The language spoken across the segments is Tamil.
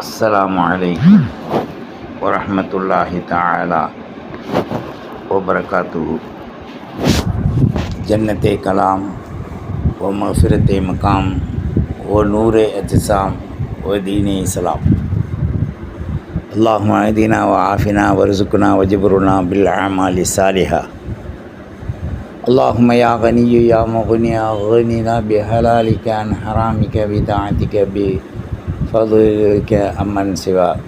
السلام عليكم ورحمة الله تعالى وبركاته جنة كلام ومغفرة مقام ونور اعتصام ودين إسلام اللهم اهدنا وعافنا وارزقنا وجبرنا بالأعمال الصالحة اللهم يا غني يا مغني أغننا بحلالك عن حرامك بطاعتك بفضلك عمن سواك.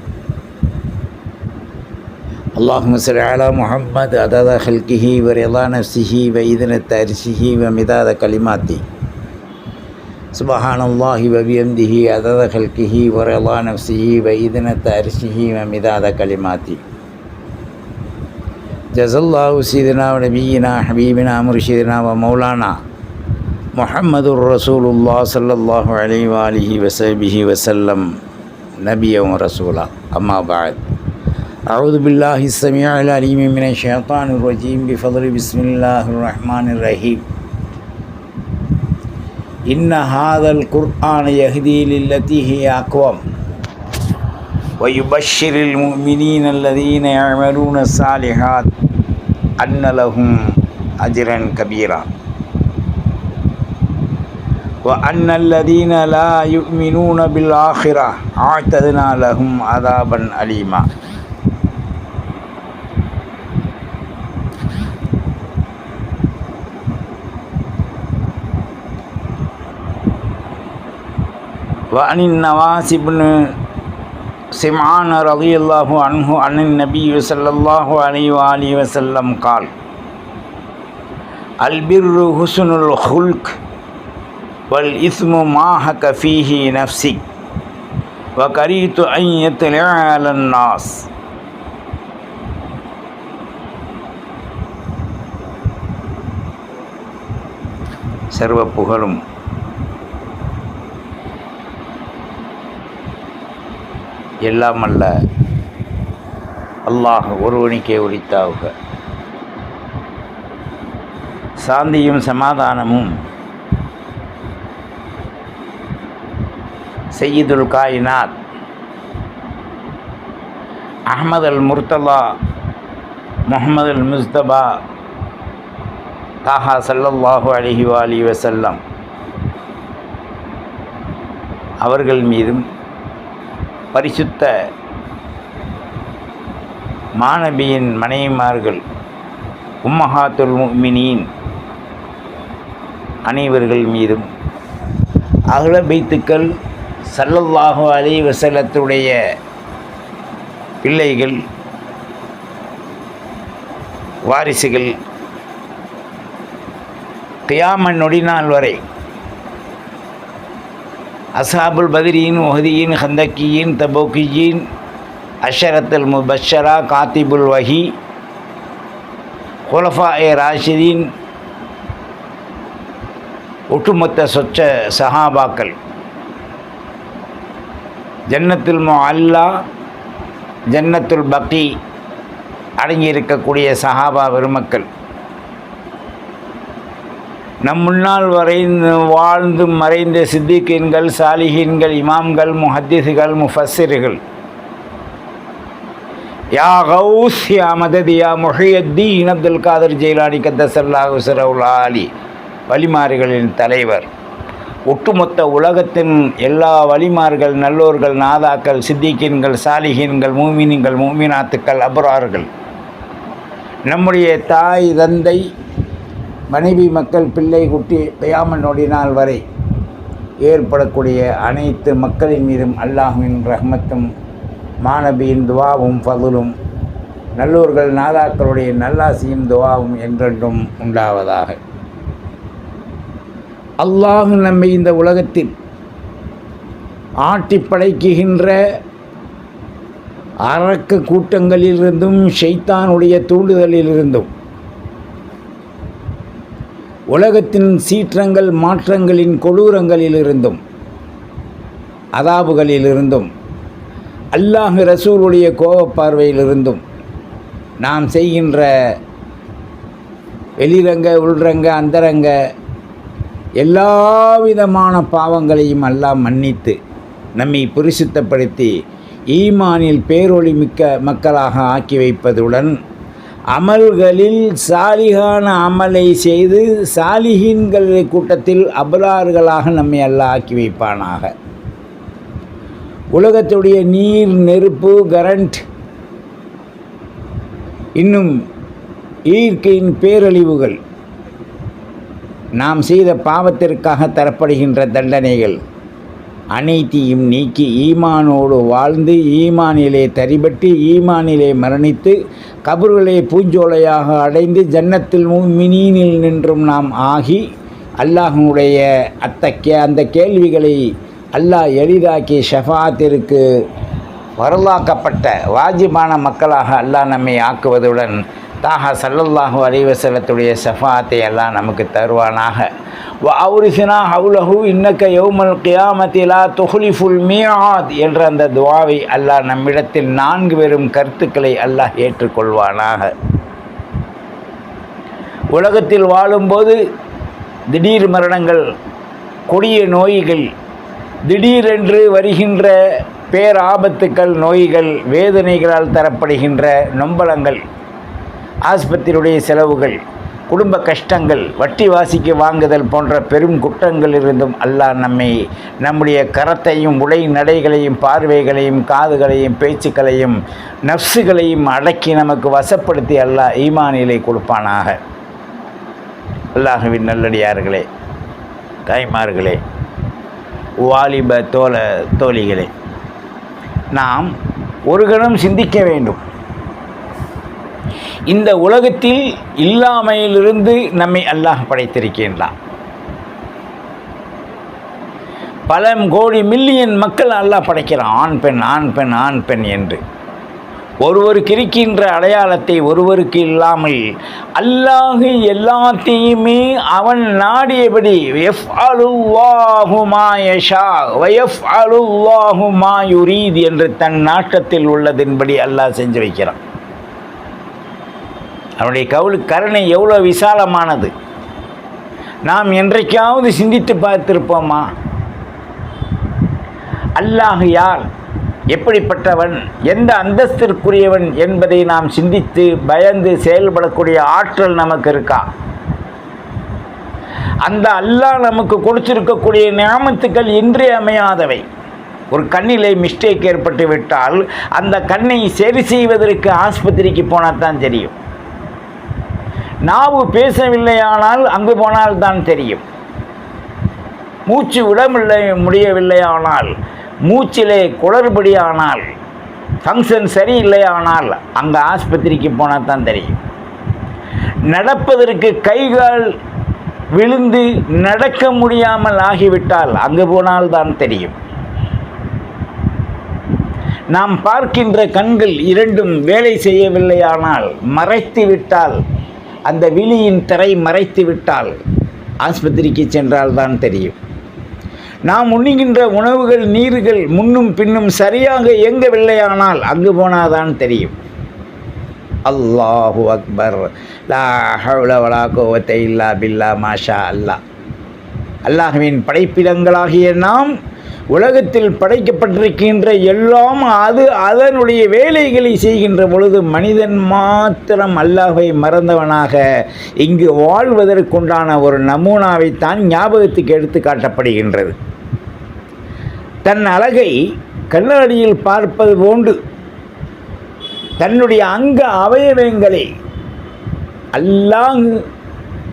اللهم صل على محمد عدد خلقه ورضا نفسه وإذن عرشه ومداد كلماته. سبحان الله وبحمده عدد خلقه ورضا نفسه وإذن عرشه ومداد كلماته. جزا الله سيدنا ونبينا حبيبنا مرشدنا ومولانا محمد رسول الله صلى الله عليه وآله وصحبه وسلم نبيا ورسولا أما بعد أعوذ بالله السميع العليم من الشيطان الرجيم بفضل بسم الله الرحمن الرحيم إن هذا القرآن يهدي للتي هي أقوم ويبشر المؤمنين الذين يعملون الصالحات أن لهم أجرا كبيرا وأن الذين لا يؤمنون بالآخرة أعتدنا لهم عذابا أليما. وعن النواس بن سمعان رضي الله عنه عن النبي صلى الله عليه وآله وسلم قال البر حسن الخلق. வல் இஸ்மு மாஹ கஃபீஹி நஃப்சி. வ கரீத்து ஐயத்து நாஸ். சர்வ புகழும். எல்லாம் அல்ல அல்லாஹ் ஒருவனிக்கே உரித்தாவுக சாந்தியும் சமாதானமும் செய்யுதுல் காயினாத். அஹமது அல் முர்த்தலா முகமது அல் முஸ்தபா தாஹா சல்லல்லாஹு அலஹி வாலி வசல்லம் அவர்கள் மீதும் பரிசுத்த மாணவியின் மனைவிமார்கள் உம்மஹாத்துல் முமினீன் அனைவர்கள் மீதும் அகல பைத்துக்கள் சல்லல்லாஹு அலி வசலத்துடைய பிள்ளைகள் வாரிசுகள் கியாமன் நொடிநாள் வரை அசாபுல் பதிரியின் ஒஹதியின் ஹந்தக்கியின் தபோக்கியின் அஷரத்துல் முபஷரா காத்திபுல் வஹி குலஃபா ஏ ராஷிதீன் ஒட்டுமொத்த சொச்ச சஹாபாக்கள். ஜன்னத்துல் மோ அல்லா ஜன்னத்துல் பக்தி அடங்கியிருக்கக்கூடிய சஹாபா பெருமக்கள். நம் முன்னால் வரைந்து வாழ்ந்து மறைந்த சித்திகீன்கள் சாலிஹீன்கள் இமாம்கள் முஹத்திசுகள் முஃபssiர்கள் யா கௌஸ் யா மததி யா முஹியத்தீன் அப்துல் காதர் ஜெயிலானி கத்தசல்லாஹு சரவுல் ஆலி வழிமாறுகளின் தலைவர். ஒட்டுமொத்த உலகத்தின் எல்லா வழிமார்கள் நல்லோர்கள் நாதாக்கள் சித்திகீன்கள் சாலிகீன்கள் மூமினின்கள் மூமினாத்துக்கள் அபரார்கள். நம்முடைய தாய் தந்தை மனைவி மக்கள் பிள்ளை குட்டி பெய்யாமல் நொடினால் வரை ஏற்படக்கூடிய அனைத்து மக்களின் மீதும் அல்லாஹுவின் ரஹ்மத்தும் மாணவியின் துவாவும் ஃபதுலும் நல்லூர்கள் நாதாக்களுடைய நல்லாசியும் துவாவும் என்றென்றும் உண்டாவதாக. அல்லாஹு நம்மை இந்த உலகத்தில் ஆட்டி படைக்குகின்ற அரக்க கூட்டங்களிலிருந்தும் ஷைத்தானுடைய தூண்டுதலிலிருந்தும் உலகத்தின் சீற்றங்கள் மாற்றங்களின் கொடூரங்களிலிருந்தும் அதாபுகளிலிருந்தும் அல்லாஹ் ரசூலுடைய கோபப்பார்வையிலிருந்தும் நாம் செய்கின்ற வெளிரங்க உள்ரங்க அந்தரங்க எல்லா விதமான பாவங்களையும் அல்லாஹ் மன்னித்து நம்மை பரிசுத்தப்படுத்தி ஈமானில் பேரொளி மிக்க மக்களாக ஆக்கி வைப்பதுடன் அமல்களில் சாலிகான அமலை செய்து சாலிகின்கள் கூட்டத்தில் அபராறுகளாக நம்மை அல்லாஹ் ஆக்கி வைப்பானாக. உலகத்துடைய நீர் நெருப்பு கரண்ட் இன்னும் இயற்கையின் பேரழிவுகள் நாம் செய்த பாவத்திற்காக தரப்படுகின்ற தண்டனைகள் அனைத்தையும் நீக்கி ஈமானோடு வாழ்ந்து ஈமானிலே தரிபட்டு ஈமானிலே மரணித்து கபர்களை பூஞ்சோலையாக அடைந்து ஜன்னத்தில் மினீனில் நின்றும் நாம் ஆகி அல்லாஹனுடைய அத்தக்கே அந்த கேள்விகளை அல்லாஹ் எளிதாக்கி ஷஃபாத்திற்கு வரலாக்கப்பட்ட வாஜிபான மக்களாக அல்லாஹ் நம்மை ஆக்குவதுடன் தாஹா சல்லல்லாஹு அலைவசலத்துடைய சஃபாத்தை எல்லாம் நமக்கு தருவானாக. வ அவுரிசினா ஹவுலஹு இன்னக்க யௌமல் கியாமத்திலா துஹ்லிஃபுல் மியாத் என்ற அந்த துவாவை அல்லாஹ் நம்மிடத்தில் நான்கு பெரும் கருத்துக்களை அல்லாஹ் ஏற்றுக்கொள்வானாக. உலகத்தில் வாழும்போது திடீர் மரணங்கள் கொடிய நோய்கள் திடீரென்று வருகின்ற பேராபத்துக்கள் நோய்கள் வேதனைகளால் தரப்படுகின்ற நொம்பலங்கள் ஆஸ்பத்திரியுடைய செலவுகள் குடும்ப கஷ்டங்கள் வட்டி வாசிக்கு வாங்குதல் போன்ற பெரும் குற்றங்களிலிருந்தும் அல்லாஹ் நம்மை நம்முடைய கரத்தையும் உடை நடைகளையும் பார்வைகளையும் காதுகளையும் பேச்சுக்களையும் நஃப்ஸுகளையும் அடக்கி நமக்கு வசப்படுத்தி அல்லாஹ் ஈமானிலை கொடுப்பானாக. அல்லாஹுவின் நல்லடியார்களே தாய்மார்களே வாலிப தோல தோழிகளே நாம் ஒரு கணம் சிந்திக்க வேண்டும். இந்த உலகத்தில் இல்லாமையிலிருந்து நம்மை அல்லாஹ் படைத்திருக்கின்றான். பல கோடி மில்லியன் மக்கள் அல்லாஹ் படைக்கிறான். ஆண் பெண் ஆண் பெண் ஆண் பெண் என்று. ஒருவருக்கு இருக்கின்ற அடையாளத்தை ஒருவருக்கு இல்லாமல் அல்லாஹ் எல்லாத்தையுமே அவன் நாடியபடி எஃப் அலுவாஹுமா யஷா வயஃப் அலுவாகுமா யுரீத் என்று தன் நாட்டத்தில் உள்ளதின்படி அல்லாஹ் செஞ்சு வைக்கிறான். அவனுடைய கவுளு கருணை எவ்வளோ விசாலமானது. நாம் என்றைக்காவது சிந்தித்து பார்த்திருப்போமா? அல்லாஹ் யார்? எப்படிப்பட்டவன்? எந்த அந்தஸ்திற்குரியவன் என்பதை நாம் சிந்தித்து பயந்து செயல்படக்கூடிய ஆற்றல் நமக்கு இருக்கா? அந்த அல்லாஹ் நமக்கு கொடுத்திருக்கக்கூடிய நியமத்துக்கள் இன்றியமையாதவை. ஒரு கண்ணிலே மிஸ்டேக் ஏற்பட்டு விட்டால் அந்த கண்ணை சரி செய்வதற்கு ஆஸ்பத்திரிக்கு போனால் தான் தெரியும். நாவு பேசவில்லையானால் அங்கு போனால் தான் தெரியும். மூச்சு விடமில்லை முடியவில்லையானால் மூச்சிலே குளறுபடியானால் ஃபங்க்ஷன் சரியில்லையானால் அங்கே ஆஸ்பத்திரிக்கு போனால் தான் தெரியும். நடப்பதற்கு கைகால் விழுந்து நடக்க முடியாமல் ஆகிவிட்டால் அங்கு போனால் தான் தெரியும். நாம் பார்க்கின்ற கண்கள் இரண்டும் வேலை செய்யவில்லையானால் மறைத்து விட்டால் அந்த விழியின் திரை மறைத்து விட்டால் ஆஸ்பத்திரிக்கு சென்றால் தான் தெரியும். நாம் உண்ணுகின்ற உணவுகள் நீர்கள் முன்னும் பின்னும் சரியாக இயங்கவில்லையானால் அங்கு போனாதான் தெரியும். அல்லாஹு அக்பர். லா ஹவுல வலா கோவத்தை இல்லா பில்லா மாஷா அல்லாஹ். அல்லாஹுவின் படைப்பிடங்களாகிய நாம் உலகத்தில் படைக்கப்பட்டிருக்கின்ற எல்லாம் அது அதனுடைய வேலைகளை செய்கின்ற பொழுது மனிதன் மாத்திரம் அல்லாஹை மறந்தவனாக இங்கு வாழ்வதற்குண்டான ஒரு நமூனாவைத்தான் ஞாபகத்துக்கு எடுத்து காட்டப்படுகின்றது. தன் அழகை கண்ணாடியில் பார்ப்பது போன்று தன்னுடைய அங்க அவயவங்களை அல்லாஹ்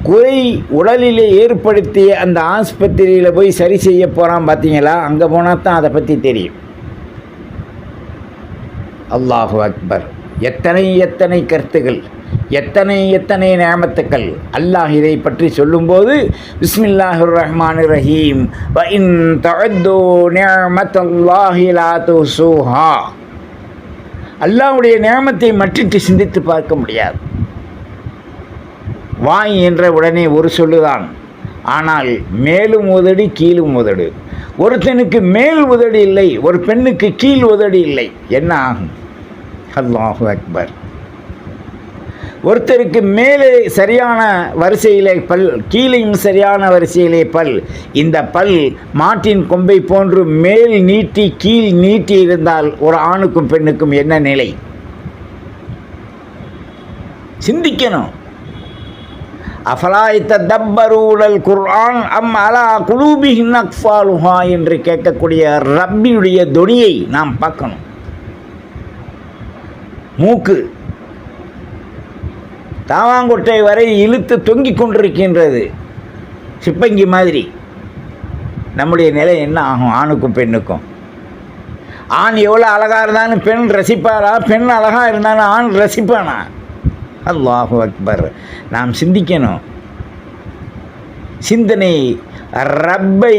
குறை உடலிலே ஏற்படுத்திய அந்த ஆஸ்பத்திரியில் போய் சரி செய்ய போகிறான் பார்த்தீங்களா அங்கே போனால் தான் அதை பற்றி தெரியும். அல்லாஹு அக்பர். எத்தனை எத்தனை கருத்துகள் எத்தனை எத்தனை நியமத்துக்கள் அல்லாஹ் இதை பற்றி சொல்லும்போது பிஸ்மில்லாஹு ரஹ்மான் ரஹீம். அல்லாஹுடைய இன் அல்லாஹ்வுடைய நியமத்தை மற்றிட்டு சிந்தித்து பார்க்க முடியாது. வாய் என்ற உடனே ஒரு சொல்லுதான். ஆனால் மேலும் உதடி கீழும் உதடு. ஒருத்தனுக்கு மேல் உதடு இல்லை ஒரு பெண்ணுக்கு கீழ் உதடு இல்லை. என்ன ஆகும்? அல்லாஹு அக்பர். ஒருத்தருக்கு மேலே சரியான வரிசையிலே பல் கீழையும் சரியான வரிசையிலே பல். இந்த பல் மாட்டின் கொம்பை போன்று மேல் நீட்டி கீழ் நீட்டி இருந்தால் ஒரு ஆணுக்கும் பெண்ணுக்கும் என்ன நிலை? சிந்திக்கணும். அஃபலாய்த்த தப்பரூடல் குர்ஆன் அம் அலா குலூபி நக்ஃபாலுஹா என்று கேட்கக்கூடிய ரப்பியுடைய தொனியை நாம் பார்க்கணும். மூக்கு. தாவாங்கொட்டை வரை இழுத்து தொங்கிக் கொண்டிருக்கின்றது. சிப்பங்கி மாதிரி. நம்முடைய நிலை என்ன ஆகும்? ஆணுக்கும் பெண்ணுக்கும். ஆண் எவ்வளோ அழகாக இருந்தாலும் பெண் ரசிப்பாரா பெண் அழகாக இருந்தாலும் ஆண் ரசிப்பானா? அல்லாஹு அக்பர். நாம் சிந்திக்கணும். சிந்தனை ரப்பை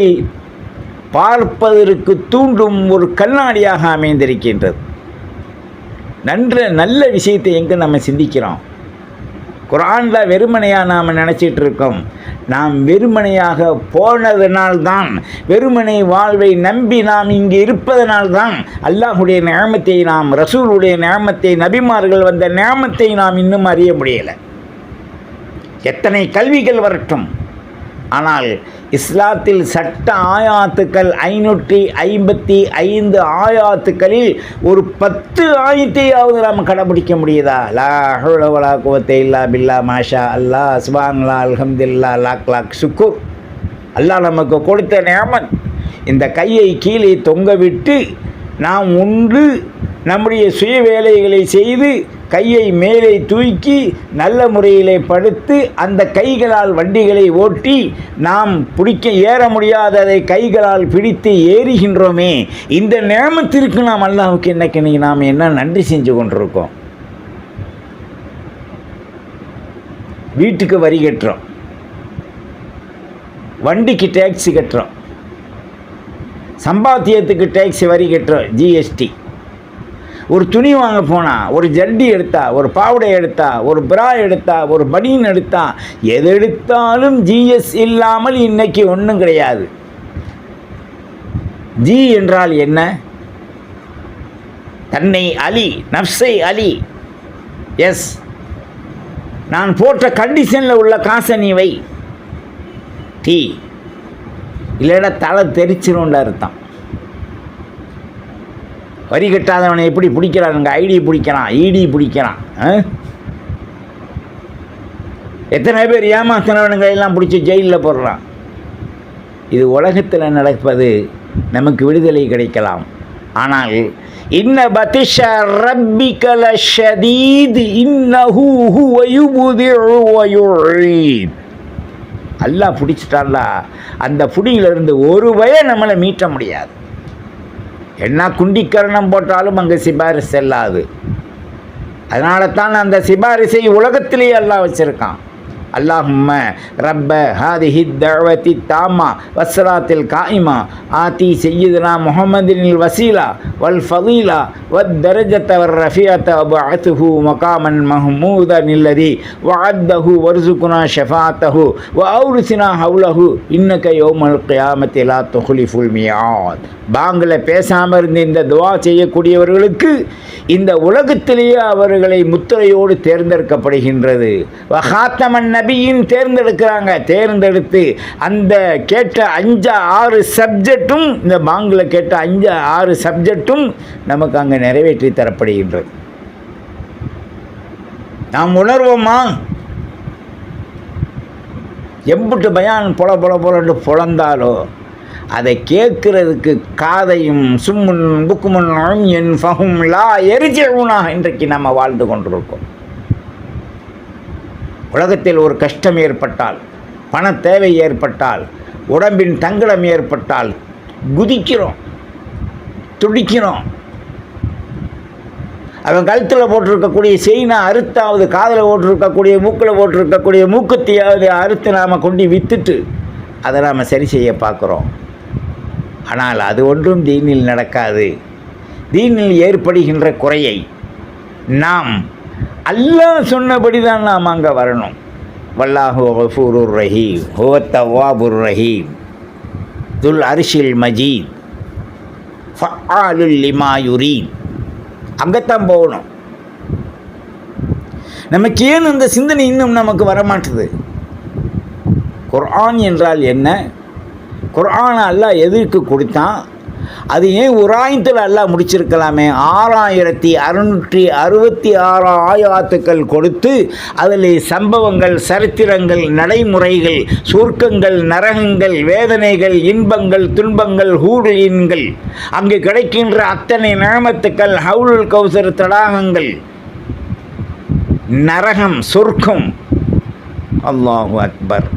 பார்ப்பதற்கு தூண்டும் ஒரு கண்ணாடியாக அமைந்திருக்கின்றது. நன்ற நல்ல விஷயத்தை எங்கே நம்ம சிந்திக்கிறோம்? குரானில் வெறுமனையாக நாம் நினச்சிட்டு இருக்கோம் நாம் வெறுமனையாக போனதனால்தான் வெறுமனை வாழ்வை நம்பி நாம் இங்கே இருப்பதனால்தான் அல்லாஹுடைய நியமத்தை நாம் ரசூலுடைய நியமத்தை நபிமார்கள் வந்த நியமத்தை நாம் இன்னும் அறிய முடியலை. எத்தனை கல்விகள் வரட்டும். ஆனால் இஸ்லாத்தில் சட்ட ஆயாத்துக்கள் ஐநூற்றி ஐம்பத்தி ஐந்து ஆயாத்துக்களில் ஒரு பத்து ஆயத்தையாவது நாம் கடைபிடிக்க முடியுதா? லா ஹுலவலா குவத்தை இல்லா பில்லா மாஷா அல்லா. சுபான்லா அல்ஹம்துல்லா லாக் லாக் சுக்குர். அல்லாஹ் நமக்கு கொடுத்த நேமன் இந்த கையை கீழே தொங்க விட்டு நாம் உண்டு நம்முடைய சுய வேலைகளை செய்து கையை மேலே தூக்கி நல்ல முறையிலே படுத்து அந்த கைகளால் வண்டிகளை ஓட்டி நாம் பிடிக்க ஏற முடியாததை கைகளால் பிடித்து ஏறுகின்றோமே இந்த நேமத்திற்கு நாம் அல்லாவுக்கு என்னைக்கு நாம் என்ன நன்றி செஞ்சு கொண்டிருக்கோம்? வீட்டுக்கு வரி கட்டுறோம். வண்டிக்கு டேக்ஸி கட்டுறோம். சம்பாத்தியத்துக்கு டேக்ஸி வரி கட்டுறோம் ஜிஎஸ்டி ஒரு துணி வாங்க போனால் ஒரு ஜட்டி எடுத்தா ஒரு பாவடை எடுத்தா ஒரு பிரா எடுத்தா ஒரு பனியன் எடுத்தா எது எடுத்தாலும் ஜிஎஸ் இல்லாமல் இன்னைக்கு ஒன்றும் கிடையாது. ஜி என்றால் என்ன? தன்னை அலி நப்சை அலி. எஸ் நான் போட்ட கண்டிஷனில் உள்ள காசை நீ வை. டீ இல்லைன்னா தலை தெரிச்சிரும்ன்ற அர்த்தம். வரி கட்டாதவனை எப்படி பிடிக்கிறானுங்க ஐடி பிடிக்கிறான் இடி பிடிக்கிறான் ஆ? எத்தனை பேர் ஏமாத்தினவனுங்களை எல்லாம் பிடிச்சி ஜெயிலில் போடுறான்? இது உலகத்தில் நடப்பது நமக்கு விடுதலை கிடைக்கலாம். ஆனால் இன்ன பதிஷ ரப்பிகல ஷதீத் இன்ன ஹுவ யுப்திஉ அல்லாஹ் பிடிச்சிட்டான்ல அந்த புடியிலிருந்து ஒரு வய நம்மளை மீட்ட முடியாது. என்ன குண்டிக்கரணம் போட்டாலும் அங்கே சிபாரிசு செல்லாது. அதனால தான் அந்த சிபாரிசை உலகத்திலேயே எல்லாம் வச்சுருக்கான். அல்லாஹும்ம ரப்ப ஹாதிஹி தழவத்தி தாமா வஸ்ராத்தில் காயிமா. ஆதி செய்யுதுனா முகமதினில் வசீலா வல் ஃபதீலா வத் தரஜத்தவர் ரஃபியத்த அபு அத்துஹு மகாமன் மஹமூத நில்லதி. வஅத்தஹு வர்சுகுனா ஷஃபாத்தஹு வ அவுருசினா ஹவுலஹு இன்னக யோமல் கியாமத்தி லா ஃபுல் மியாத். பாங்கில் பேசாமல் இருந்து இந்த துவா செய்யக்கூடியவர்களுக்கு இந்த உலகத்திலேயே அவர்களை முத்திரையோடு தேர்ந்தெடுக்கப்படுகின்றது. வஹாத்தமன் நபியும் தேர்ந்தெடுக்கிறாங்க. தேர்ந்தெடுத்து அந்த கேட்ட அஞ்சு ஆறு சப்ஜெக்டும் இந்த பாங்கில் கேட்ட அஞ்சு ஆறு சப்ஜெக்டும் நமக்கு அங்கே நிறைவேற்றி தரப்படுகின்றது. நாம் உணர்வோமா? எம்புட்டு பயான் பொல பொல பொலன்னு பொழந்தாலோ அதை கேட்கறதுக்கு காதையும் சும்முன் புக்குமுன் என் ஃபஹும் லா எரிஜவுனா இன்றைக்கு நம்ம வாழ்ந்து கொண்டிருக்கோம். உலகத்தில் ஒரு கஷ்டம் ஏற்பட்டால் பண தேவை ஏற்பட்டால் உடம்பின் தங்கடம் ஏற்பட்டால் குதிக்கிறோம் துடிக்கிறோம். அவன் கழுத்தில் போட்டிருக்கக்கூடிய செயினை அறுத்தாவது காதில் போட்டிருக்கக்கூடிய மூக்கில் போட்டிருக்கக்கூடிய மூக்குத்தையாவது அறுத்து நாம் கொண்டு விற்றுட்டு அதை நாம் சரி செய்ய பார்க்குறோம். ஆனால் அது ஒன்றும் தீனில் நடக்காது. தீனில் ஏற்படுகின்ற குறையை நாம் அல்லாஹ் சொன்னபடி தான் நாம் அங்கே வரணும். வல்லாஹு கஃபூருர் ரஹீம் ஹுவத் தவ்வாபுர் ரஹீம் துல் அரிஷில் மஜீத் ஃபஆலுல் லிமா யுரீத். அங்கத்தான் போகணும். நமக்கு ஏன் இந்த சிந்தனை இன்னும் நமக்கு வரமாட்டுது? குர்ஆன் என்றால் என்ன? குர்ஆன் அல்லாஹ் எதற்கு கொடுத்தான்? அது ஏன் உராயத்தில் எல்லாம் முடிச்சிருக்கலாமே? ஆறாயிரத்தி அறுநூற்றி அறுபத்தி ஆறு ஆயாத்துக்கள் கொடுத்து அதில் சம்பவங்கள் சரித்திரங்கள் நடைமுறைகள் சுருக்கங்கள் நரகங்கள் வேதனைகள் இன்பங்கள் துன்பங்கள் ஹூடலின்கள் அங்கு கிடைக்கின்ற அத்தனை நியமத்துக்கள் ஹவுல் கௌசர் தடாகங்கள் நரகம் சொர்க்கம். அல்லாஹு அக்பர்.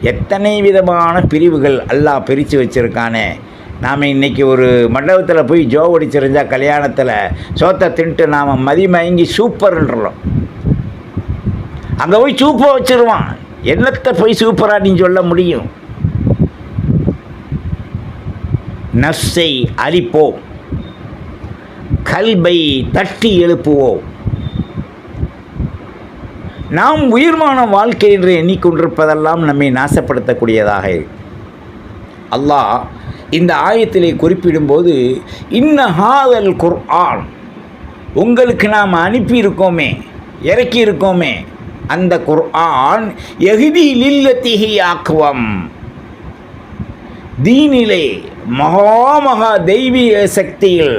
எத்தனை விதமான பிரிவுகள் அல்லாஹ் பிரித்து வச்சுருக்கானே? நாம் இன்றைக்கி ஒரு மண்டபத்தில் போய் ஜோ அடிச்சிருந்தா கல்யாணத்தில் சோத்தை தின்ட்டு நாம் மதிமயங்கி சூப்பர்ன்றோம் அங்கே போய் சூப்பை வச்சிருவான். என்னத்தை போய் சூப்பராக நீ சொல்ல முடியும்? நஃப்ஸை அழிப்போம். கல்பை தட்டி எழுப்புவோம். நாம் உயிர்மான வாழ்க்கை என்று எண்ணிக்கொண்டிருப்பதெல்லாம் நம்மை நாசப்படுத்தக்கூடியதாக இருக்கு. அல்லாஹ் இந்த ஆயத்திலே குறிப்பிடும்போது இன்ன ஹாதல் குர்ஆன். உங்களுக்கு நாம் அனுப்பியிருக்கோமே இறக்கியிருக்கோமே அந்த குர்ஆன் எகுதி லில்லத்திஹி ஆக்குவம் தீனிலே மகா மகா தெய்வீக சக்தியில்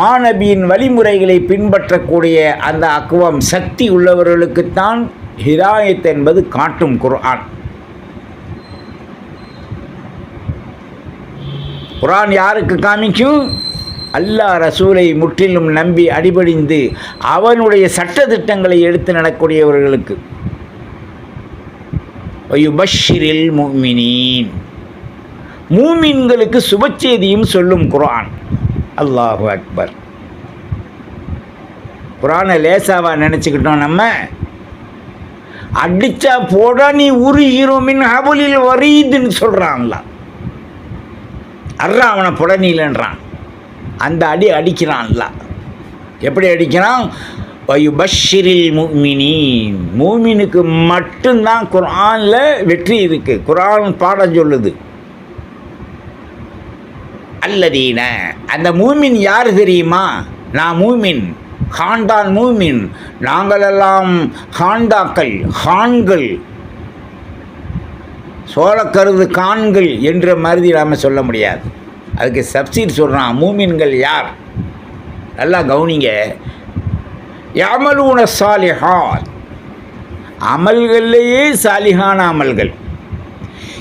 மாணவியின் வழிமுறைகளை பின்பற்றக்கூடிய அந்த அக்குவம் சக்தி உள்ளவர்களுக்குத்தான் ஹிதாயத் என்பது காட்டும் குர்ஆன். குரான் யாருக்கு காமிக்கும்? அல்லாஹ் ரசூலை முற்றிலும் நம்பி அடிபடிந்து அவனுடைய சட்ட திட்டங்களை எடுத்து நடக்கூடியவர்களுக்கு பஷிரில் முமினீன் மூமின்களுக்கு சுபச்செய்தியும் சொல்லும் குரான். அல்லாஹு அக்பர். குரானை லேசாவா நினச்சிக்கிட்டோம் நம்ம? அடிச்சா போடா நீ உருகிறோமின் ஹபுலில் வரீதுன்னு சொல்கிறான்ல அர்றா அவனை புடனிலன்றான் அந்த அடி அடிக்கிறான்ல. எப்படி அடிக்கிறான்? பஷிரில் மூமினி மூமினுக்கு மட்டும்தான் குரானில் வெற்றி இருக்குது குரான் பாடம் சொல்லுது. அல்லதீன அந்த மூமின் யார் தெரியுமா? நான் மூமின் ஹாண்டான் மூமின் நாங்களெல்லாம் ஹாண்டாக்கள் ஹான்கள் சோழக்கருது கான்கள் என்ற மாதிரி நாம் சொல்ல முடியாது. அதுக்கு சப்சிட் சொல்கிறான் மூமின்கள் யார்? நல்லா கவனிங்க. யாமலூன சாலிஹான். அமல்கள்லேயே சாலிஹான அமல்கள்.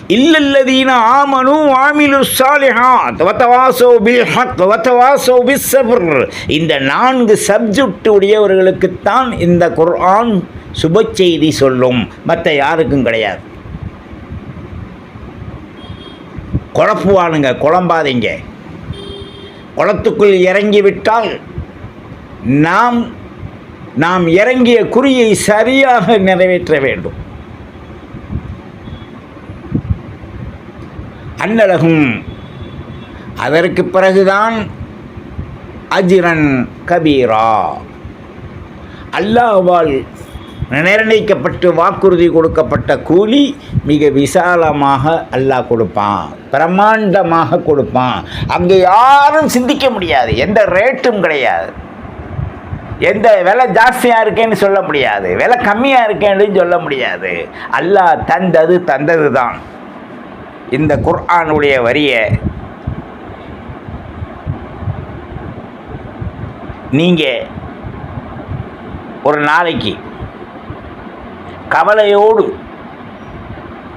இல்லல்லதீன ஆமனு ஆமிலு சாலிஹாத் வத்தவாசோ பில் ஹக் வத்தவாசோ இந்த நான்கு சப்ஜெக்ட் உடையவர்களுக்குத்தான் இந்த குர்ஆன் சுப செய்தி சொல்லும். மற்ற யாருக்கும் கிடையாது. குழப்புவானுங்க குழம்பாதீங்க. குளத்துக்குள் இறங்கி விட்டால் நாம் நாம் இறங்கிய குறியை சரியாக நிறைவேற்ற வேண்டும். அன்னழகும் அதற்கு பிறகுதான் அஜிரன் கபீரா. அல்லாஹ்வால் நிர்ணயிக்கப்பட்டு வாக்குறுதி கொடுக்கப்பட்ட கூலி மிக விசாலமாக அல்லாஹ் கொடுப்பான். பிரம்மாண்டமாக கொடுப்பான். அங்கே யாரும் சிந்திக்க முடியாது. எந்த ரேட்டும் கிடையாது. எந்த விலை ஜாஸ்தியாக இருக்கேன்னு சொல்ல முடியாது. விலை கம்மியாக இருக்கேன்னு சொல்ல முடியாது. அல்லாஹ் தந்தது தந்தது தான் இந்த குர்ஆனுடைய வரியை நீங்கள் ஒரு நாளைக்கு கவலையோடு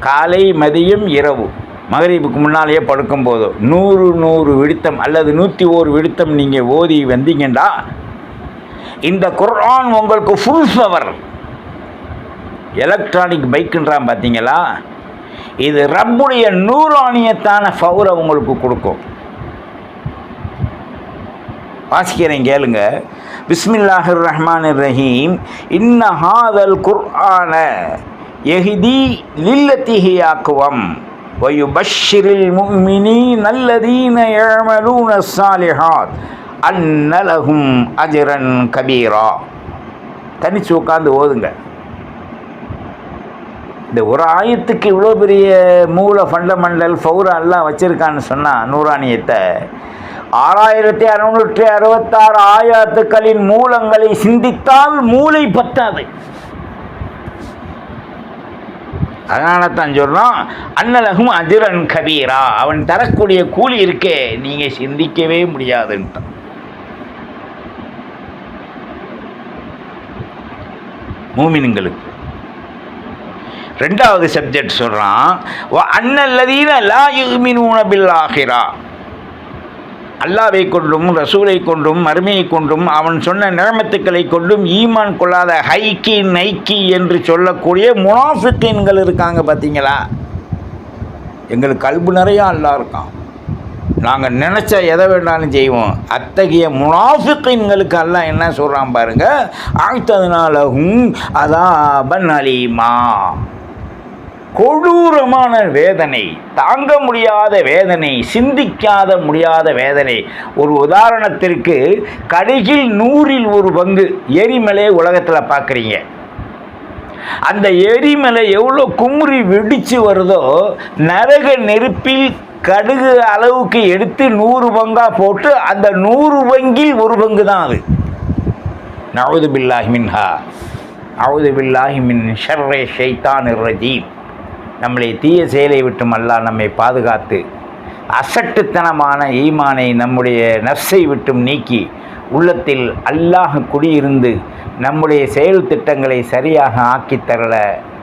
காலை மதியம் இரவு. மகரீபுக்கு முன்னாலேயே படுக்கும் போதோ நூறு நூறு விடுத்தம் அல்லது நூற்றி ஓரு விடுத்தம் நீங்கள் ஓதி வந்தீங்கன்னா இந்த குர்ஆன் உங்களுக்கு ஃபுல் பவர் எலக்ட்ரானிக் பைக்குன்றான் பார்த்தீங்களா? இது ரப்புடைய நூறாணியத்தான ஃபவுரை உங்களுக்கு கொடுக்கும். வாசிக்கிறேன் கேளுங்க. பிஸ்மில்லாஹிர் ரஹ்மான் ரஹீம் இன்ன ஹாதல் குர்ஆன எஹிதி லில்லத்திஹி ஆக்குவம் வயுபஷிரில் முஃமினீன் அல்லதீன யஅமலூன சாலிஹாத் அன்னலஹும் அஜிரன் கபீரா. தனிச்சு உட்காந்து ஓதுங்க. இந்த ஒரு ஆயத்துக்கு இவ்வளோ பெரிய மூல ஃபண்டமெண்டல் ஃபௌரா எல்லாம் வச்சுருக்கான்னு சொன்னால் நூறானியத்தை ஆறாயிரத்தி அறுநூற்றி அறுபத்தாறு ஆயாத்துக்களின் மூலங்களை சிந்தித்தால் மூளை பத்தாது அதனால தான் சொல்கிறோம் அன்னலகும் அதிரன் கபீரா. அவன் தரக்கூடிய கூலி இருக்கே நீங்கள் சிந்திக்கவே முடியாதுன்ட்டான் மூமினுங்களுக்கு ரெண்டாவது சப்ஜெக்ட் சொல்கிறான் அன்னல்லதீன லா யுமினூன பில் ஆகிரா அல்லாவை கொண்டும் ரசூலை கொண்டும் மறுமையை கொண்டும் அவன் சொன்ன நிறமத்துக்களை கொண்டும் ஈமான் கொள்ளாத ஹைக்கி நைக்கி என்று சொல்லக்கூடிய முனாஃபித்தீன்கள் இருக்காங்க பார்த்தீங்களா? எங்களுக்கு கல்பு நிறையா அல்லா இருக்கான். நாங்கள் நினச்சா எதை வேண்டாலும் செய்வோம். அத்தகைய முனாஃபிக்கீன்களுக்கு எல்லாம் என்ன சொல்கிறான் பாருங்கள் பாருங்க ஆழ்த்ததுனாலகும் அதான் அலீமா. கொடூரமான வேதனை தாங்க முடியாத வேதனை சிந்திக்காத முடியாத வேதனை. ஒரு உதாரணத்திற்கு கடுகில் நூறில் ஒரு பங்கு எரிமலையை உலகத்தில் பார்க்குறீங்க. அந்த எரிமலை எவ்வளோ குமுறி வெடித்து வருதோ நரக நெருப்பில் கடுகு அளவுக்கு எடுத்து நூறு பங்காக போட்டு அந்த நூறு பங்கில் ஒரு பங்கு தான் அது. நவுது பில்லாஹி மின்ஹா. அவுது பில்லாஹி மின் ஷர்ரே ஷைத்தான் ரஜீம். நம்மளை தீய செயலை விட்டும் அல்லாஹ் நம்மை பாதுகாத்து அசட்டுத்தனமான ஈமானை நம்முடைய நர்ஸை விட்டும் நீக்கி உள்ளத்தில் அல்லாஹ் குடியிருந்து நம்முடைய செயல் திட்டங்களை சரியாக ஆக்கித் தரல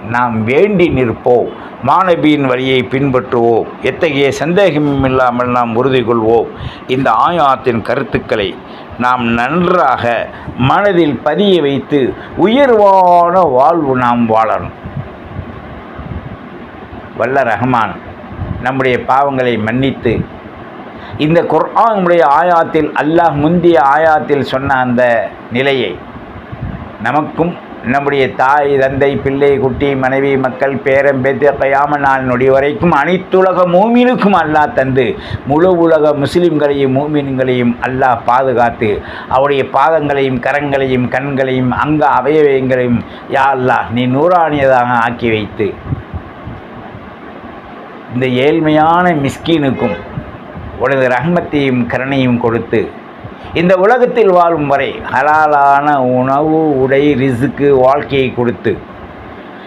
நாம் வேண்டி நிற்போம். மாணவியின் வழியை பின்பற்றுவோம். எத்தகைய சந்தேகமும் இல்லாமல் நாம் உறுதி கொள்வோம் இந்த ஆயாத்தின் கருத்துக்களை நாம் நன்றாக மனதில் பதிய வைத்து உயர்வான வாழ்வு நாம் வாழணும். வல்ல ரஹ்மான் நம்முடைய பாவங்களை மன்னித்து இந்த குர்ஆனுடைய ஆயாத்தில் அல்லாஹ் முந்திய ஆயாத்தில் சொன்ன அந்த நிலையை நமக்கும் நம்முடைய தாய் தந்தை பிள்ளை குட்டி மனைவி மக்கள் பேரம் பேத்து கையாம நாள் நொடி வரைக்கும் அனைத்துலக மூமினுக்கும் அல்லாஹ் தந்து முழு உலக முஸ்லிம்களையும் மூமின்களையும் அல்லாஹ் பாதுகாத்து அவருடைய பாதங்களையும் கரங்களையும் கண்களையும் அங்க அவயவயங்களையும் யா அல்லாஹ் நீ நூறானியதாக ஆக்கி வைத்து இந்த ஏழ்மையான மிஸ்கீனுக்கும் உனது ரஹ்மத்தையும் கருணையும் கொடுத்து இந்த உலகத்தில் வாழும் வரை ஹலாலான உணவு உடை ரிசுக்கு வாழ்க்கையை கொடுத்து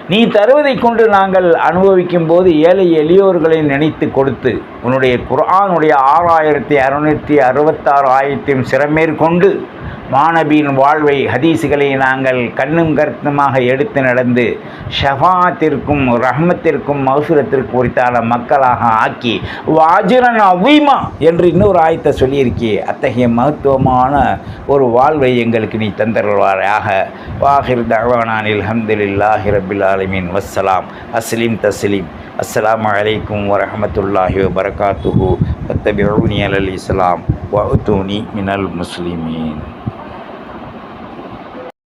நீ தருவதை கொண்டு நாங்கள் அனுபவிக்கும் போது ஏழை எளியோர்களை நினைத்து கொடுத்து உன்னுடைய குரானுடைய ஆறாயிரத்தி அறுநூற்றி அறுபத்தாறு ஆயிரத்தையும் சிறமேற்கொண்டு மாணவியின் வாழ்வை ஹதீஸுகளை நாங்கள் கண்ணும் கருத்துமாக எடுத்து நடந்து ஷஃபாத்திற்கும் ரஹ்மத்திற்கும் மௌசுரத்திற்கும் உரித்தான மக்களாக ஆக்கி வாஜிரன் அவ்வீமா என்று இன்னொரு ஆயத்தை சொல்லியிருக்கே அத்தகைய மகத்துவமான ஒரு வாழ்வை எங்களுக்கு நீ தந்தருவாயாக வாஹிர் தவானானில் ஹம்துலில்லாஹி ரபில் ஆலமின். வஸ்ஸலாம். அஸ்லீம் தஸ்லீம். السلام عليكم ورحمة الله وبركاته. واتبعوني على الإسلام وأتوني من المسلمين.